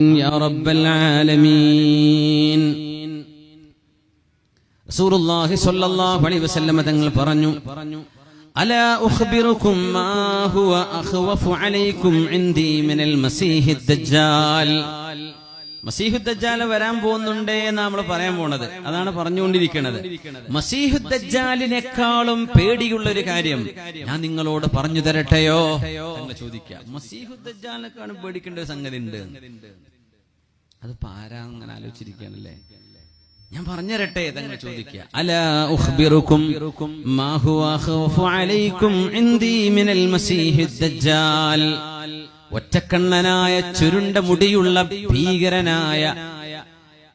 يا رب العالمين റസൂലുള്ളാഹി സ്വല്ലല്ലാഹു അലൈഹി വസല്ലമ തങ്ങൾ പറഞ്ഞു അലാ ഉഖ്ബിറുക്കും മാ ഹുവ അഖ്വഫു അലൈക്കും ഇൻദി മിനൽ മസീഹി ദജ്ജാൽ മസീഹു ദജ്ജാൽ വരാൻ പോകുന്നുണ്ടേ എന്നാ നമ്മൾ പറയാൻ പോണത് അതാണ് പറഞ്ഞുകൊണ്ടിരിക്കുന്നത് മസീഹു ദജ്ജാലിനേക്കാളും പേടിയുള്ള ഒരു കാര്യം ഞാൻ നിങ്ങളോട് പറഞ്ഞു തരട്ടെയോ എന്ന് ചോദിക്കാം മസീഹു ദജ്ജാലിനെക്കാളും പേടിക്കേണ്ട ഒരു സംഗതി ഉണ്ട് അത് പാരാ അങ്ങനെ ആലോചിച്ചിരിക്കുകയാണല്ലേ? ഞാൻ പറഞ്ഞുതരട്ടെ തങ്ങൾ ചോദിക്കുക. അല ഉഖ്ബിറുക്കും മാ ഹുവ അലൈക്കും മിനൽ ദജ്ജാൽ. ഒറ്റക്കണ്ണനായ ചുരുണ്ട മുടിയുള്ള ഭീകരനായ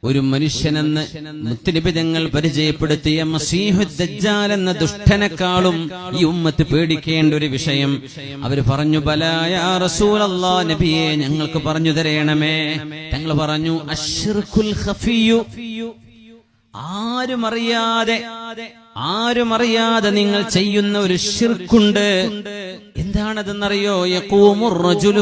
ഒരു മനുഷ്യനെന്ന് മുത്തലിബിതങ്ങൾ പരിചയപ്പെടുത്തിയ മസീഹുദ്ജാൽ എന്ന ദുഷ്ടനെക്കാളും ഈ ഉമ്മത്ത് പേടിക്കേണ്ട ഒരു വിഷയം. അവർ പറഞ്ഞു ബലായ റസൂലല്ലാ നബിയെ ഞങ്ങൾക്ക് പറഞ്ഞു തരയണമേ ഞങ്ങൾ പറഞ്ഞു അഷ്റുൽ ഖഫിയു. ആരും അറിയാതെ ആരും അറിയാതെ നിങ്ങൾ ചെയ്യുന്ന ഒരു ഷിർക്കുണ്ട് എന്താണതെന്നറിയോ? യഖൂമുർ റജുലു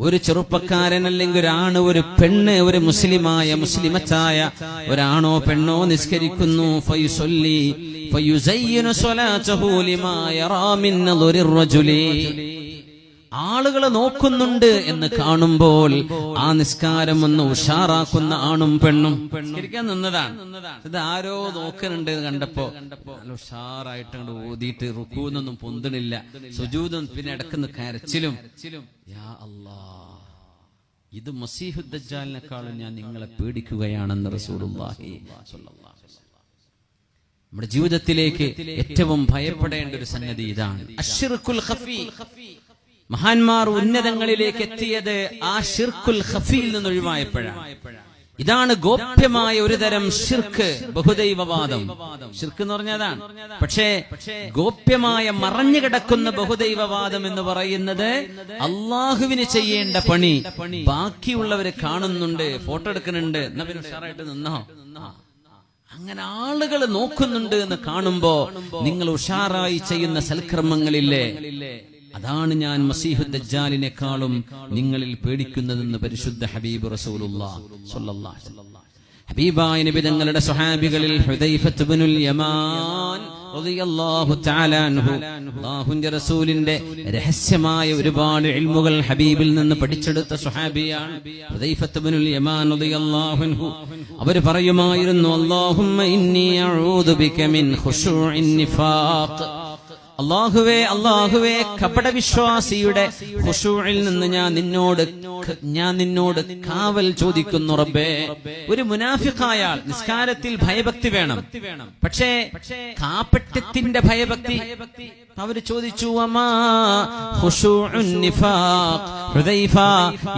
ഒരു ചെറുപ്പക്കാരൻ അല്ലെങ്കിൽ ഒരാണ് ഒരു പെണ്ണ് ഒരു മുസ്ലിമായ മുസ്ലിമച്ചായ ഒരാണോ പെണ്ണോ നിസ്കരിക്കുന്നു. ഫൈസൊല്ലി ഫയുസയ്യിനു സ്വലാത്തഹു ലിമാ യറാ മിൻ റജുലി. ആളുകൾ നോക്കുന്നുണ്ട് എന്ന് കാണുമ്പോൾ ആ നിസ്കാരം ഒന്ന് ഉഷാറാക്കുന്ന ആണും പെണ്ണും. ശരിക്കാൻ നിന്നതാണ്. ഇത് ആരോ നോക്കുന്നുണ്ട് കണ്ടപ്പോ ഉഷാറായിട്ട് അങ്ങോട്ട് ഓതിയിട്ട് റുക്കൂന്നൊന്നും പൊന്തണില്ല. സുജൂതും പിന്നെ ഇടക്കുന്ന കരച്ചിലും. യാ ഇത് മസീഹുദ്ദാലിനെക്കാളും ഞാൻ നിങ്ങളെ പേടിക്കുകയാണെന്ന് റസൂലുള്ളാഹി നമ്മുടെ ജീവിതത്തിലേക്ക് ഏറ്റവും ഭയപ്പെടേണ്ട ഒരു സംഗതി ഇതാണ്. ഖഫി. മഹാന്മാർ ഉന്നതങ്ങളിലേക്ക് എത്തിയത് ആ ഷിർക്കുൽ ഖഫിയിൽ നിന്ന് ഒഴിവായപ്പോഴാണ് ഇതാണ് ഗോപ്യമായ ഒരു തരം ഷിർക്ക് ബഹുദൈവവാദം. ഷിർക്ക് എന്ന് പറഞ്ഞതാണ് പക്ഷേ ഗോപ്യമായ മറഞ്ഞു കിടക്കുന്ന ബഹുദൈവവാദം എന്ന് പറയുന്നത് അള്ളാഹുവിന് ചെയ്യേണ്ട പണി. ബാക്കിയുള്ളവര് കാണുന്നുണ്ട് ഫോട്ടോ എടുക്കുന്നുണ്ട്. എന്നാ നിന്നോ? അങ്ങനെ ആളുകൾ നോക്കുന്നുണ്ട് എന്ന് കാണുമ്പോ നിങ്ങൾ ഉഷാറായി ചെയ്യുന്ന സൽക്കർമ്മങ്ങളില്ലേ അതാണ് ഞാൻ മസീഹു ദജ്ജാലിനേക്കാളും നിങ്ങളിൽ പേടിക്കുന്നതെന്ന് പരിശുദ്ധ ഹബീബ് സ്വല്ലല്ലാഹു ഹബീബായ നബി തങ്ങളുടെ സ്വഹാബികളിൽ യമാൻ റസൂലിന്റെ രഹസ്യമായ ഒരുപാട് ഇൽമുകൾ ഹബീബിൽ നിന്ന് പഠിച്ചെടുത്ത സുഹാബിയാണ് അവർ പറയുമായിരുന്നു അല്ലാഹുമ്മ അള്ളാഹുവേ അള്ളാഹുവേ കപടവിശ്വാസിയുടെ ഖുശൂഇൽ നിന്ന് ഞാൻ നിന്നോട് ഞാൻ നിന്നോട് കാവൽ ചോദിക്കുന്നു റബ്ബേ. ഒരു മുനാഫിഖായാൽ നിസ്കാരത്തിൽ ഭയഭക്തി വേണം. പക്ഷേ കാപ്പട്യത്തിന്റെ ഭയഭക്തി അവർ ചോദിച്ചു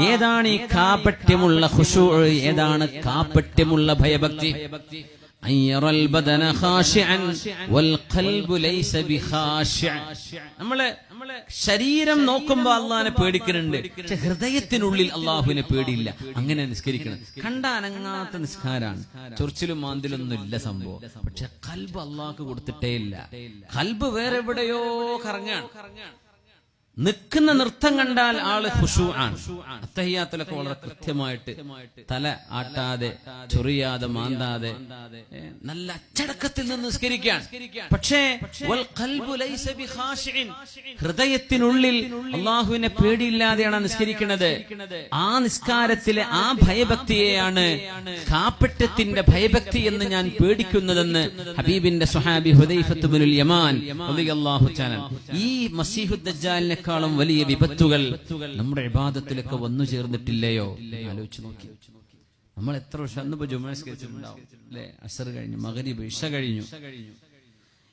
ഏതാണ് ഈ കാപട്യമുള്ള ഹുഷൂ ഏതാണ് കാപട്യമുള്ള ഭയഭക്തി? നമ്മളെ ശരീരം നോക്കുമ്പോ അള്ളാഹിനെ പേടിക്കുന്നുണ്ട്. പക്ഷെ ഹൃദയത്തിനുള്ളിൽ അള്ളാഹുവിനെ പേടിയില്ല. അങ്ങനെ നിസ്കരിക്കണം. കണ്ട അനങ്ങാത്ത നിസ്കാരാണ്. ചൊറിച്ചിലും മാന്തിലൊന്നും ഇല്ല സംഭവം. പക്ഷെ കൽബ് അള്ളാഹ് കൊടുത്തിട്ടേ ഇല്ല. കൽബ് വേറെ എവിടെയോ കറങ്ങാണ്. നിൽക്കുന്ന നൃത്തം കണ്ടാൽ ആൾ ഹുഷു ആണ് അത്തഹ്യാത്തിലൊക്കെ വളരെ കൃത്യമായിട്ട് തല ആട്ടാതെ ചൊറിയാതെ മാന്താതെ നല്ല അച്ചടക്കത്തിൽ നിന്ന് നിസ്കരിക്കാൻ പക്ഷേ. ഹൃദയത്തിനുള്ളിൽ അള്ളാഹുവിനെ പേടിയില്ലാതെയാണ് നിസ്കരിക്കുന്നത്. ആ നിസ്കാരത്തിലെ ആ ഭയഭക്തിയെയാണ് കാപ്പറ്റത്തിന്റെ ഭയഭക്തി എന്ന് ഞാൻ പേടിക്കുന്നതെന്ന് ഹബീബിന്റെ സുഹാബി ഹുദൈഫത്ത് ബിനുൽ യമാൻ ഈ മസീഹുദ് ദജ്ജാലിനെക്കാളും വലിയ വിപത്തുകൾ നമ്മുടെ വിവാദത്തിലൊക്കെ വന്നു ചേർന്നിട്ടില്ലയോ? ആലോചിച്ചു നോക്കി. നമ്മൾ എത്ര വർഷം അന്നിപ്പോ ജുമാസ്കരിച്ചിട്ടുണ്ടാവും അസർ കഴിഞ്ഞു മകരി ഇഷ കഴിഞ്ഞു.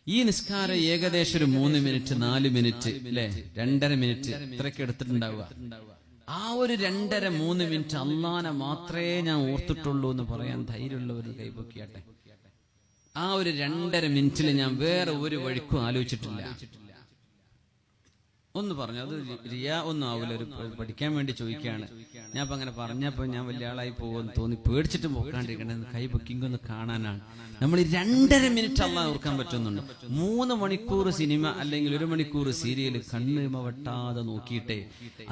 ഈ നിസ്കാരം ഏകദേശം ഒരു മൂന്ന് മിനിറ്റ് നാല് മിനിറ്റ് അല്ലെ? രണ്ടര മിനിറ്റ് ഇത്രയൊക്കെ എടുത്തിട്ടുണ്ടാവുക. ആ ഒരു രണ്ടര മൂന്ന് മിനിറ്റ് അള്ളാനെ മാത്രമേ ഞാൻ ഓർത്തിട്ടുള്ളൂ എന്ന് പറയാൻ ധൈര്യമുള്ളവർ കൈപൊക്കിയാട്ടെ. ആ ഒരു രണ്ടര മിനിറ്റിൽ ഞാൻ വേറെ ഒരു വഴിക്കും ആലോചിച്ചിട്ടില്ല. ഒന്ന് പറഞ്ഞു. അത് റിയാ ഒന്നും ആവില്ല ഒരു പഠിക്കാൻ വേണ്ടി ചോദിക്കുകയാണ്. ഞാൻ അപ്പൊ അങ്ങനെ പറഞ്ഞപ്പോ ഞാൻ വലിയ ആളായി പോകുമെന്ന് തോന്നി. പേടിച്ചിട്ട് പോക്കാണ്ടിരിക്കണേ കൈ ബുക്കിംഗ് കാണാനാണ്. നമ്മൾ രണ്ടര മിനിറ്റ് അല്ല ഓർക്കാൻ പറ്റുന്നുണ്ട്. മൂന്ന് മണിക്കൂർ സിനിമ അല്ലെങ്കിൽ ഒരു മണിക്കൂർ സീരിയൽ കണ്ണിമ വെട്ടാതെ നോക്കിയിട്ടേ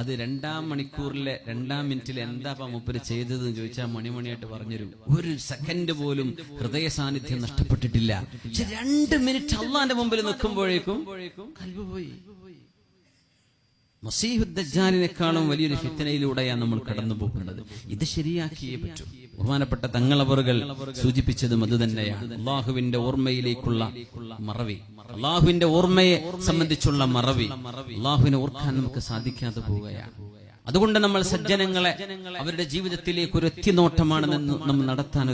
അത് രണ്ടാം മണിക്കൂറിലെ രണ്ടാം മിനിറ്റിൽ എന്താ മുപ്പര് ചെയ്തത് എന്ന് ചോദിച്ചാൽ മണിമണിയായിട്ട് പറഞ്ഞുതരും. ഒരു സെക്കൻഡ് പോലും ഹൃദയ സാന്നിധ്യം നഷ്ടപ്പെട്ടിട്ടില്ല. പക്ഷെ രണ്ട് മിനിറ്റ് അള്ളാന്റെ മുമ്പിൽ നിൽക്കുമ്പോഴേക്കും പോയി. മസീഹുദ്ദാലിനേക്കാളും വലിയൊരു ഫിത്തനയിലൂടെയാണ് നമ്മൾ കടന്നു പോകുന്നത് ഇത് ശരിയാക്കിയേ പറ്റൂ. ബഹുമാനപ്പെട്ട തങ്ങളവറുകൾ സൂചിപ്പിച്ചതും അത് തന്നെയാണ്. അള്ളാഹുവിന്റെ ഓർമ്മയിലേക്കുള്ള മറവി. അള്ളാഹുവിന്റെ ഓർമ്മയെ സംബന്ധിച്ചുള്ള മറവി. അള്ളാഹുവിനെ ഓർക്കാൻ നമുക്ക് സാധിക്കാതെ പോവുകയാണ്. അതുകൊണ്ട് നമ്മൾ സജ്ജനങ്ങളെ അവരുടെ ജീവിതത്തിലേക്ക് ഒരു എത്തിനോട്ടമാണ് നമ്മൾ നടത്താൻ